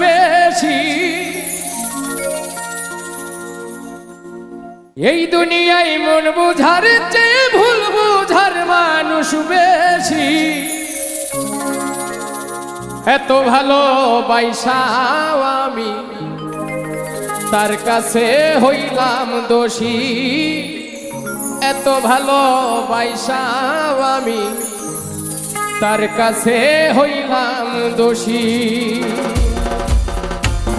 বেশি। এই দুনিয়ায় মন বুঝার চেয়ে ভুল বুঝার মানুষ বেশি। এত ভালো বাইসাও আমি, তার কাছে হইলাম দোষী। এত ভালো বাইসাও আমি, তার কাছে হইলাম দোষী।